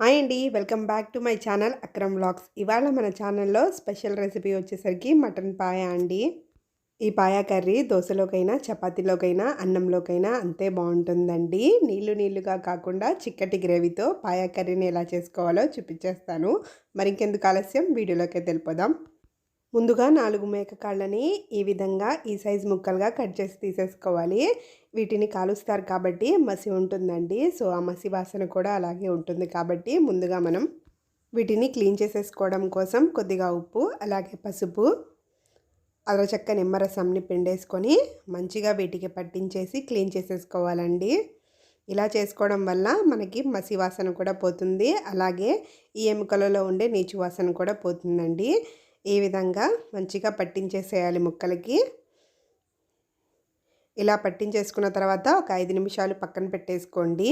Hi అండి welcome back to my channel Akram vlogs. ఇవాళ మన ఛానల్లో స్పెషల్ రెసిపీ వచ్చేసరికి మటన్ పాయ అండి. ఈ పాయా కర్రీ దోశలోకైనా చపాతీలోకైనా అన్నంలోకైనా అంతే బాగుంటుందండి. నీళ్ళు నీళ్ళుగా కాకుండా చిక్కటి గ్రేవీతో పాయ కర్రీని ఎలా చేసుకోవాలో చూపించేస్తాను. మరింకెందుకు ఆలస్యం? వీడియోలోకి తెలిపోదాం ముందుగా నాలుగు మేక కాళ్ళని ఈ విధంగా ఈ సైజ్ ముక్కలుగా కట్ చేసి తీసేసుకోవాలి. వీటిని కాలుస్తారు కాబట్టి మసి ఉంటుందండి. సో ఆ మసి వాసన కూడా అలాగే ఉంటుంది కాబట్టి ముందుగా మనం వీటిని క్లీన్ చేసేసుకోవడం కోసం కొద్దిగా ఉప్పు అలాగే పసుపు అరచక్క నిమ్మరసంని పిండేసుకొని మంచిగా వీటికి పట్టించేసి క్లీన్ చేసేసుకోవాలండి. ఇలా చేసుకోవడం వల్ల మనకి మసి వాసన కూడా పోతుంది. అలాగే ఈ ఎముకలలో ఉండే నీచు వాసన కూడా పోతుందండి. ఈ విధంగా మంచిగా పట్టించేసేయాలి ముక్కలకి. ఇలా పట్టించేసుకున్న తర్వాత ఒక ఐదు నిమిషాలు పక్కన పెట్టేసుకోండి.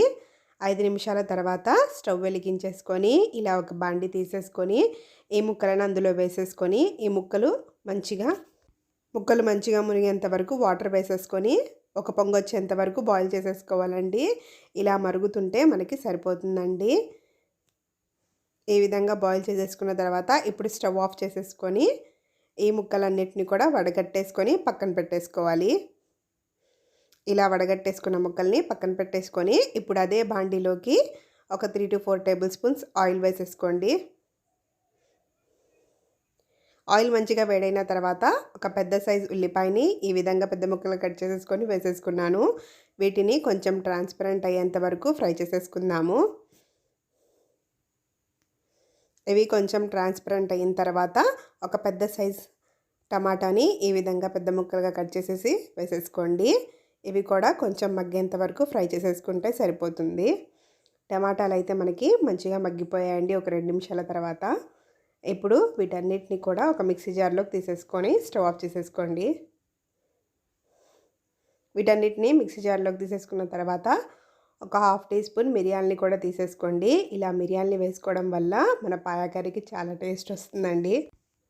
ఐదు నిమిషాల తర్వాత స్టవ్ వెలిగించేసుకొని ఇలా ఒక బాండి తీసేసుకొని ఈ ముక్కలను అందులో వేసేసుకొని ఈ ముక్కలు మంచిగా ముక్కలు మంచిగా మునిగేంత వరకు వాటర్ వేసేసుకొని ఒక పొంగొచ్చేంత వచ్చేంత వరకు బాయిల్ చేసేసుకోవాలండి. ఇలా మరుగుతుంటే మనకి సరిపోతుందండి. ఈ విధంగా బాయిల్ చేసేసుకున్న తర్వాత ఇప్పుడు స్టవ్ ఆఫ్ చేసేసుకొని ఈ ముక్కలన్నిటిని కూడా వడగట్టేసుకొని పక్కన పెట్టేసుకోవాలి. ఇలా వడగట్టేసుకున్న ముక్కల్ని పక్కన పెట్టేసుకొని ఇప్పుడు అదే బాండీలోకి ఒక three to four tablespoons oil వేసేసుకోండి. ఆయిల్ మంచిగా వేడైన తర్వాత ఒక పెద్ద సైజు ఉల్లిపాయని ఈ విధంగా పెద్ద ముక్కలు కట్ చేసేసుకొని వేసేసుకున్నాను. వీటిని కొంచెం ట్రాన్స్పరెంట్ అయ్యేంత వరకు ఫ్రై చేసేసుకుందాము. ఇవి కొంచెం ట్రాన్స్పరెంట్ అయిన తర్వాత ఒక పెద్ద సైజ్ టమాటాని ఈ విధంగా పెద్ద ముక్కలుగా కట్ చేసేసి వేసేసుకోండి. ఇవి కూడా కొంచెం మగ్గేంత వరకు ఫ్రై చేసేసుకుంటే సరిపోతుంది. టమాటాలు అయితే మనకి మంచిగా మగ్గిపోయాయండి ఒక రెండు నిమిషాల తర్వాత. ఇప్పుడు వీటన్నిటిని కూడా ఒక మిక్సీ జార్లోకి తీసేసుకొని స్టవ్ ఆఫ్ చేసేసుకోండి. వీటన్నిటిని మిక్సీ జార్లోకి తీసేసుకున్న తర్వాత ఒక హాఫ్ టీ స్పూన్ మిరియాలని కూడా తీసేసుకోండి. ఇలా మిరియాలని వేసుకోవడం వల్ల మన పాయాకర్రీకి చాలా టేస్ట్ వస్తుందండి.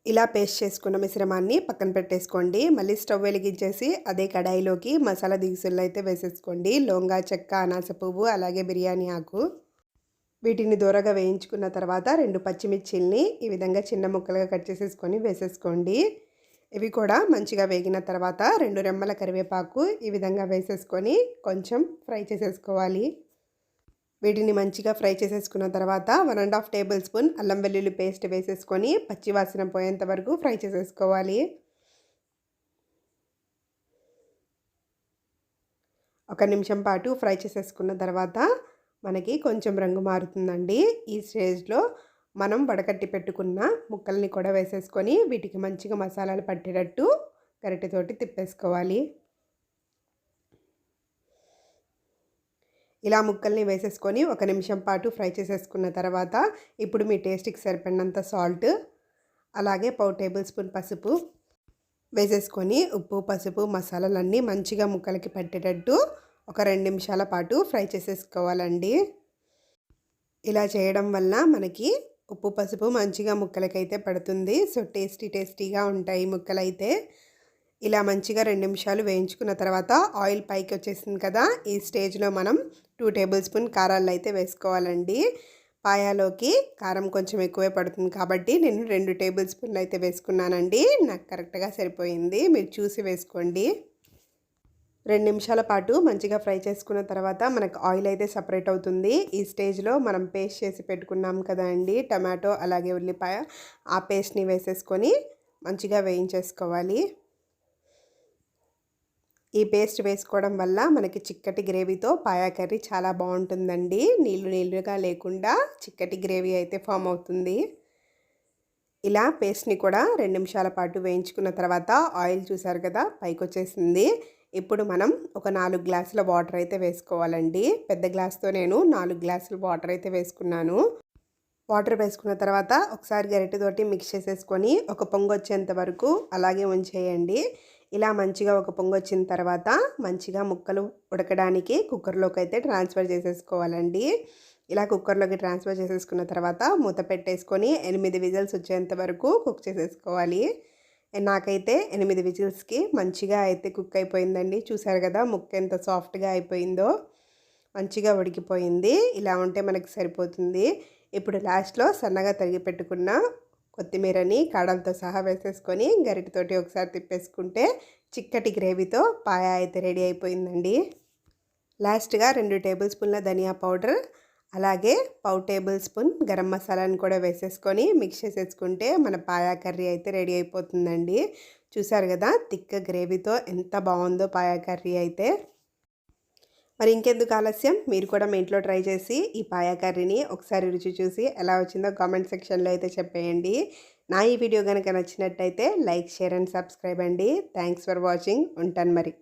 ఇలా పేస్ట్ చేసుకున్న మిశ్రమాన్ని పక్కన పెట్టేసుకోండి. మళ్ళీ స్టవ్ వెలిగించేసి అదే కడాయిలోకి మసాలా దిగుసుల్లో అయితే వేసేసుకోండి. లోంగా చెక్క అనాస పువ్వు అలాగే బిర్యానీ ఆకు. వీటిని దూరగా వేయించుకున్న తర్వాత రెండు పచ్చిమిర్చిల్ని ఈ విధంగా చిన్న ముక్కలుగా కట్ చేసేసుకొని వేసేసుకోండి. ఇవి కూడా మంచిగా వేగిన తర్వాత రెండు రెమ్మల కరివేపాకు ఈ విధంగా వేసేసుకొని కొంచెం ఫ్రై చేసేసుకోవాలి. వీటిని మంచిగా ఫ్రై చేసేసుకున్న తర్వాత one and half table spoon అల్లం వెల్లుల్లి పేస్ట్ వేసేసుకొని పచ్చివాసన పోయేంత వరకు ఫ్రై చేసేసుకోవాలి. ఒక నిమిషం పాటు ఫ్రై చేసేసుకున్న తర్వాత మనకి కొంచెం రంగు మారుతుందండి. ఈ స్టేజ్లో మనం వడకట్టి పెట్టుకున్న ముక్కల్ని కూడా వేసేసుకొని వీటికి మంచిగా మసాలాలు పట్టేటట్టు గరిటెతోటి తిప్పేసుకోవాలి. ఇలా ముక్కల్ని వేసేసుకొని ఒక నిమిషం పాటు ఫ్రై చేసేసుకున్న తర్వాత ఇప్పుడు మీ టేస్ట్కి సరిపడినంత సాల్ట్ అలాగే పావు టేబుల్ స్పూన్ పసుపు వేసేసుకొని ఉప్పు పసుపు మసాలాలన్నీ మంచిగా ముక్కలకి పట్టేటట్టు ఒక రెండు నిమిషాల పాటు ఫ్రై చేసేసుకోవాలండి. ఇలా చేయడం వల్ల మనకి ఉప్పు పసుపు మంచిగా ముక్కలకైతే పడుతుంది. సో టేస్టీ టేస్టీగా ఉంటాయి ముక్కలైతే. ఇలా మంచిగా రెండు నిమిషాలు వేయించుకున్న తర్వాత ఆయిల్ పైకి వచ్చేసింది కదా ఈ స్టేజ్లో మనం టూ టేబుల్ స్పూన్ కారాలు అయితే వేసుకోవాలండి. పాయాలోకి కారం కొంచెం ఎక్కువే పడుతుంది కాబట్టి నేను రెండు టేబుల్ స్పూన్లు అయితే వేసుకున్నానండి. నాకు కరెక్ట్గా సరిపోయింది. మీరు చూసి వేసుకోండి. రెండు నిమిషాల పాటు మంచిగా ఫ్రై చేసుకున్న తర్వాత మనకు ఆయిల్ అయితే సపరేట్ అవుతుంది. ఈ స్టేజ్లో మనం పేస్ట్ చేసి పెట్టుకున్నాం కదా అండి. టమాటో అలాగే ఉల్లిపాయ ఆ పేస్ట్ని వేసేసుకొని మంచిగా వేయించేసుకోవాలి. ఈ పేస్ట్ వేసుకోవడం వల్ల మనకి చిక్కటి గ్రేవీతో పాయా కర్రీ చాలా బాగుంటుందండి. నీళ్ళు నీళ్ళుగా లేకుండా చిక్కటి గ్రేవీ అయితే ఫామ్ అవుతుంది. ఇలా పేస్ట్ని కూడా రెండు నిమిషాల పాటు వేయించుకున్న తర్వాత ఆయిల్ చూసారు కదా పైకి వచ్చేసింది ఇప్పుడు మనం ఒక నాలుగు గ్లాసుల వాటర్ అయితే వేసుకోవాలండి. పెద్ద గ్లాస్తో నేను నాలుగు గ్లాసుల వాటర్ అయితే వేసుకున్నాను. వాటర్ వేసుకున్న తర్వాత ఒకసారి గరిటెతోటి మిక్స్ చేసేసుకొని ఒక పొంగు వచ్చేంత వరకు అలాగే ఉంచేయండి. ఇలా మంచిగా ఒక పొంగు వచ్చిన తర్వాత మంచిగా ముక్కలు ఉడకడానికి కుక్కర్లోకి అయితే ట్రాన్స్ఫర్ చేసేసుకోవాలండి. ఇలా కుక్కర్లోకి ట్రాన్స్ఫర్ చేసేసుకున్న తర్వాత మూత పెట్టేసుకొని ఎనిమిది విజిల్స్ వచ్చేంత వరకు కుక్ చేసేసుకోవాలి. నాకైతే ఎనిమిది విజిల్స్కి మంచిగా అయితే కుక్ అయిపోయిందండి. చూసారు కదా ముక్క ఎంత సాఫ్ట్గా అయిపోయిందో. మంచిగా ఉడికిపోయింది. ఇలా ఉంటే మనకి సరిపోతుంది. ఇప్పుడు లాస్ట్లో సన్నగా తరిగి పెట్టుకున్న కొత్తిమీరని కాడలతో సహా వేసేసుకొని గరిటతోటి ఒకసారి తిప్పేసుకుంటే చిక్కటి గ్రేవీతో పాయ అయితే రెడీ అయిపోయిందండి. లాస్ట్గా రెండు టేబుల్ స్పూన్ల ధనియా పౌడర్ అలాగే పావు టేబుల్ స్పూన్ గరం మసాలాను కూడా వేసేసుకొని మిక్స్ చేసేసుకుంటే మన పాయా కర్రీ అయితే రెడీ అయిపోతుందండి. చూసారు కదా తిక్క గ్రేవీతో ఎంత బాగుందో పాయా కర్రీ అయితే. మరి ఇంకెందుకు ఆలస్యం? మీరు కూడా మీ ఇంట్లో ట్రై చేసి ఈ పాయా కర్రీని ఒకసారి రుచి చూసి ఎలా వచ్చిందో కామెంట్ సెక్షన్లో అయితే చెప్పేయండి. నా ఈ వీడియో కనుక నచ్చినట్టయితే లైక్ షేర్ అండ్ సబ్స్క్రైబ్ అండి. Thanks for watching. ఉంటాను మరి.